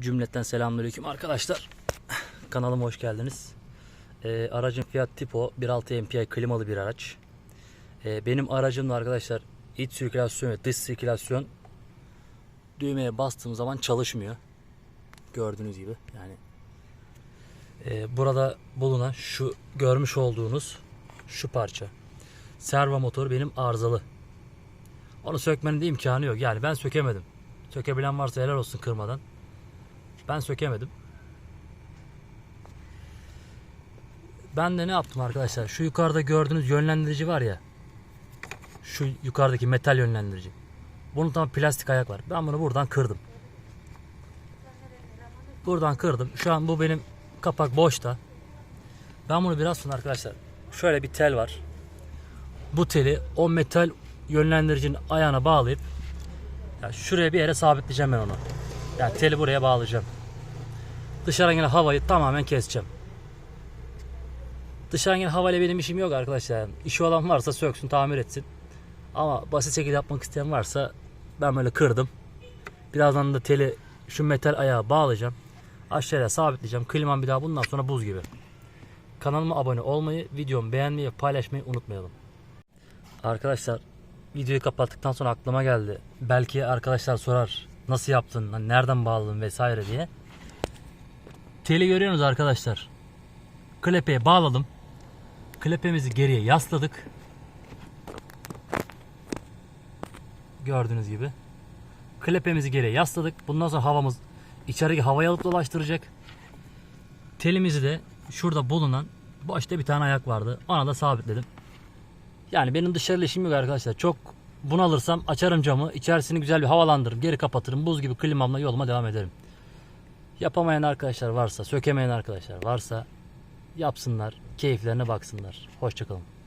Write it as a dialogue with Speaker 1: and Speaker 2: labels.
Speaker 1: Cümletten selamünaleyküm arkadaşlar. Kanalıma hoş geldiniz. Ee, aracın Fiat Tipo 1.6 MPI klimalı bir araç. Ee, benim aracımda arkadaşlar iç sirkülasyon ve dış sirkülasyon düğmeye bastığım zaman çalışmıyor. Gördüğünüz gibi yani. Ee, burada bulunan şu görmüş olduğunuz şu parça. Servo motor benim arızalı. Onu sökmenin de imkanı yok. Yani ben sökemedim. Sökebilen varsa helal olsun kırmadan. Ben sökemedim. Ben de ne yaptım arkadaşlar? Şu yukarıda gördüğünüz yönlendirici var ya. Şu yukarıdaki metal yönlendirici. Bunun tam plastik ayak var. Ben bunu buradan kırdım. Buradan kırdım. Şu an bu benim kapak boşta. Ben bunu biraz sonra arkadaşlar şöyle bir tel var. Bu teli o metal yönlendiricinin ayağına bağlayıp ya şuraya bir yere sabitleyeceğim ben onu. Yani teli buraya bağlayacağım. Dışarıdan gelen havayı tamamen keseceğim. Dışarıdan gelen havayla benim işim yok arkadaşlar. İşi olan varsa söksün tamir etsin. Ama basit şekilde yapmak isteyen varsa ben böyle kırdım. Birazdan da teli şu metal ayağa bağlayacağım. Aşağıya sabitleyeceğim. Klimam bir daha bundan sonra buz gibi. Kanalıma abone olmayı, videomu beğenmeyi paylaşmayı unutmayalım. Arkadaşlar videoyu kapattıktan sonra aklıma geldi. Belki arkadaşlar sorar nasıl yaptın, hani nereden bağladın vesaire diye. Teli görüyorsunuz arkadaşlar. Klepeye bağladım. Klepemizi geriye yasladık. Gördüğünüz gibi. Klepemizi geriye yasladık. Bundan sonra havamız içerideki havayı alıp dolaştıracak. Telimizi de şurada bulunan boşta bir tane ayak vardı. Ona da sabitledim. Yani benim dışarıyla işim yok arkadaşlar. Çok bunalırsam açarım camı. içerisini güzel bir havalandırırım. Geri kapatırım. Buz gibi klimamla yoluma devam ederim. Yapamayan arkadaşlar varsa, sökemeyen arkadaşlar varsa yapsınlar. Keyiflerine baksınlar. Hoşçakalın.